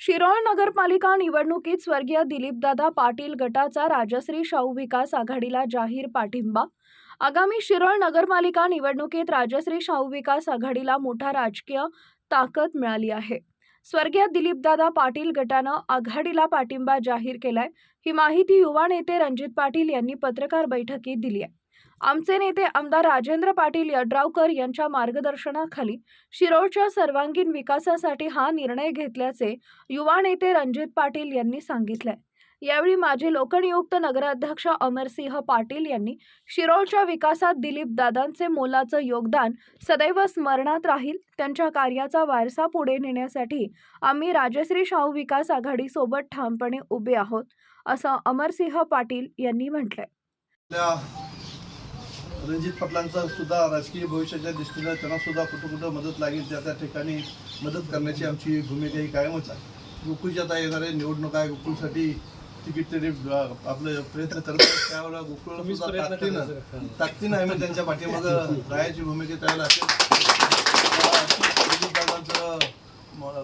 शिरोळ नगरपालिका निवडणुकीत स्वर्गीय दिलीपदादा पाटील गटाचा राजश्री शाहू विकास आघाडीला जाहीर पाठिंबा. आगामी शिरोळ नगरपालिका निवडणुकीत राजश्री शाहू विकास आघाडीला मोठा राजकीय ताकद मिळाली आहे. स्वर्गीय दिलीपदादा पाटील गटानं आघाडीला पाठिंबा जाहीर केलाय. ही माहिती युवा नेते रणजित पाटील यांनी पत्रकार बैठकीत दिली आहे. आमचे नेते आमदार राजेंद्र पाटील यड्रावकर यांच्या मार्गदर्शनाखाली शिरोळच्या सर्वांगीण विकासासाठी हा निर्णय घेतल्याचे युवा नेते रणजित पाटील यांनी सांगितले यावेळी माजी लोकनियुक्त नगराध्यक्ष अमरसिंह पाटील यांनी शिरोळच्या विकासात दिलीप दादांचे मोलाचं योगदान सदैव स्मरणात राहील त्यांच्या कार्याचा वारसा पुढे नेण्यासाठी आम्ही राजश्री शाहू विकास आघाडीसोबत ठामपणे उभे आहोत असं अमरसिंह पाटील यांनी म्हटलंय. रणजित पाटलांचा सुद्धा राजकीय भविष्याच्या दृष्टीनं त्यांना सुद्धा कुठं कुठं मदत लागेल त्या त्या ठिकाणी मदत करण्याची आमची भूमिका ही कायमच आहे. गोकुळच्या आता येणाऱ्या निवडणूक आहे गोकुळसाठी तिकीट तरी आपलं प्रयत्न करत आहेत. त्यावेळेला गोकुळ सुद्धा ताकदीनं ताकदीनं आम्ही त्यांच्या पाठीमागं राहायची भूमिका त्यावेळेला असेल.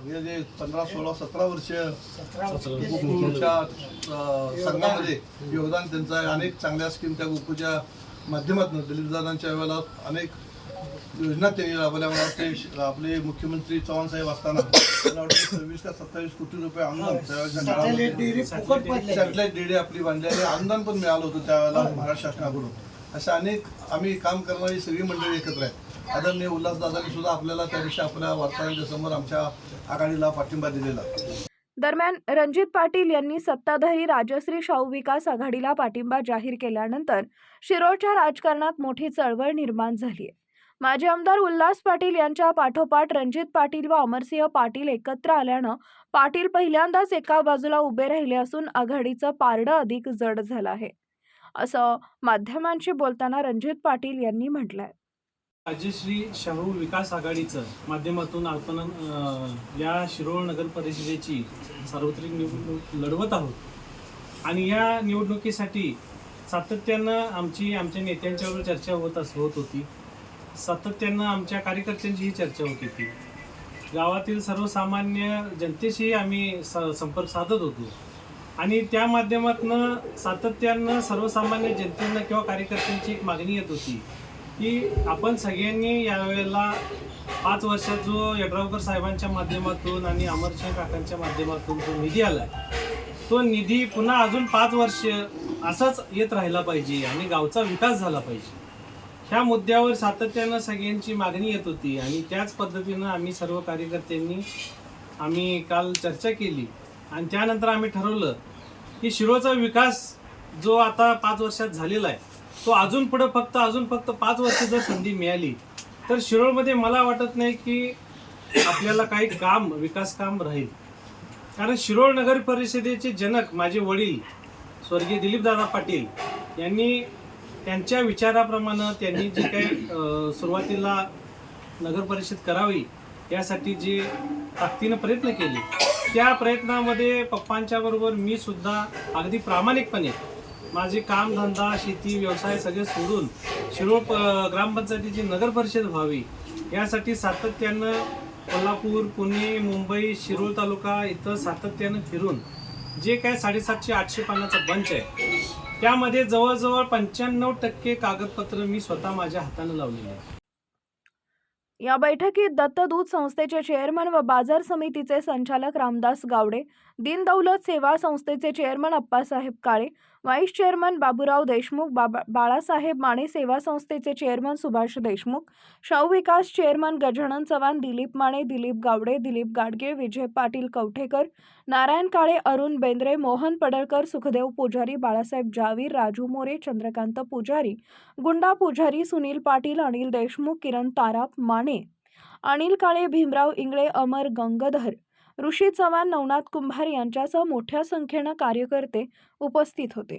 हे जे पंधरा सोळा सतरा वर्ष गोकुळच्या संघामध्ये योगदान त्यांचं आहे. अनेक चांगल्या स्कीम त्या गोकुळच्या माध्यमातून दलितदादांच्या वेळेला अनेक योजना त्यांनी राबवल्या मला वाटते आपले मुख्यमंत्री चव्हाण साहेब असताना मला वाटतं सव्वीस का सत्तावीस कोटी रुपये अनुदान त्यावेळेच्या काळामध्ये सॅटेलाइट डेडी आपली बांधली आणि अनुदान पण मिळालं होतं त्यावेळेला महाराष्ट्र शासनाकडून. असे अनेक आम्ही काम करणारी सगळी मंडळी एकत्र आहे आदरणीय उल्हासदादांनी सुद्धा आपल्याला त्या दिवशी आपल्या वार्ताहरांच्या समोर आमच्या आघाडीला पाठिंबा दिलेला. दरम्यान रणजित पाटील यांनी सत्ताधारी राजश्री शाहू विकास आघाडीला पाठिंबा जाहीर केल्यानंतर शिरोळच्या राजकारणात मोठी चळवळ निर्माण झाली आहे माजी आमदार उल्हास पाटील यांच्या पाठोपाठ रणजित पाटील व अमरसिंह पाटील एकत्र आल्यानं पाटील पहिल्यांदाच एका बाजूला उभे राहिले असून आघाडीचं पारडं अधिक जड झालं आहे. असं माध्यमांशी बोलताना रणजित पाटील यांनी म्हटलंय. राजश्री शाहू विकास आघाडीचं माध्यमातून आपण या शिरोळ नगर परिषदेची सार्वत्रिक निवडणूक लढवत आहोत. आणि या निवडणुकीसाठी सातत्यानं आमची आमच्या नेत्यांच्यावर चर्चा होत अस होत होती. सातत्यानं आमच्या कार्यकर्त्यांचीही चर्चा होत होती. गावातील सर्वसामान्य जनतेशी आम्ही स संपर्क साधत होतो. आणि त्या माध्यमातनं सातत्यानं सर्वसामान्य जनतेनं किंवा कार्यकर्त्यांची एक मागणी येत होती. की आपण सगळ्यांनी यावेळेला पाच वर्षात जो यड्रावकर साहेबांच्या माध्यमातून आणि अमरसिंह काकांच्या माध्यमातून जो निधी आला तो निधी पुन्हा अजून पाच वर्ष असाच येत राहिला पाहिजे आणि गावचा विकास झाला पाहिजे. ह्या मुद्द्यावर सातत्यानं सगळ्यांची मागणी येत होती आणि त्याच पद्धतीनं आम्ही सर्व कार्यकर्त्यांनी आम्ही काल चर्चा केली आणि त्यानंतर आम्ही ठरवलं की शिरोचा विकास जो आता पाच वर्षात झालेला आहे तो अजून पुढे फक्त अजून फक्त पाच वर्ष जर संधी मिळाली तर शिरोळमध्ये मला वाटत नाही की आपल्याला काही काम विकास काम राहील. कारण शिरोळ नगर परिषदेचे जनक माझे वडील स्वर्गीय दिलीपदादा पाटील यांनी त्यांच्या विचाराप्रमाणे त्यांनी जे काही सुरुवातीला नगर परिषद करावी यासाठी जे ताकदीनं प्रयत्न केले त्या प्रयत्नामध्ये पप्पांच्या बरोबर मी सुद्धा अगदी प्रामाणिकपणे माझे कामधंदा शेती व्यवसाय सगळे सोडून शिरोळ ग्रामपंचायतीची नगर परिषद व्हावी यासाठी सातत्यानं कोल्हापूर पुणे मुंबई शिरोळ तालुका इथं सातत्यानं फिरून जे काय साडेसातशे आठशे पानाचा बंच आहे त्यामध्ये जवळजवळ पंच्याण्णव टक्के कागदपत्र मी स्वतः माझ्या हाताने लावलेली आहे या बैठकीत दत्तदूत संस्थेचे चेअरमन व बाजार समितीचे संचालक रामदास गावडे दीनदौलत सेवा संस्थेचे chairman Appasaheb Kale vice chairman Baburao Deshmukh Baba Balasaheb Mane सेवा संस्थेचे चेअरमन सुभाष देशमुख शाहू विकास चेअरमन गजानन चव्हाण दिलीप माने दिलीप गावडे दिलीप गाडगे विजय पाटील कवठेकर नारायण काळे अरुण बेंद्रे मोहन पडळकर सुखदेव पुजारी बाळासाहेब जावीर राजू मोरे चंद्रकांत पुजारी गुंडा पुजारी सुनील पाटील अनिल देशमुख किरण ताराप माने. अनिल काळे भीमराव इंगळे अमर गंगधर ऋषी चव्हाण नवनाथ कुंभार यांच्यासह मोठ्या संख्येनं कार्यकर्ते उपस्थित होते.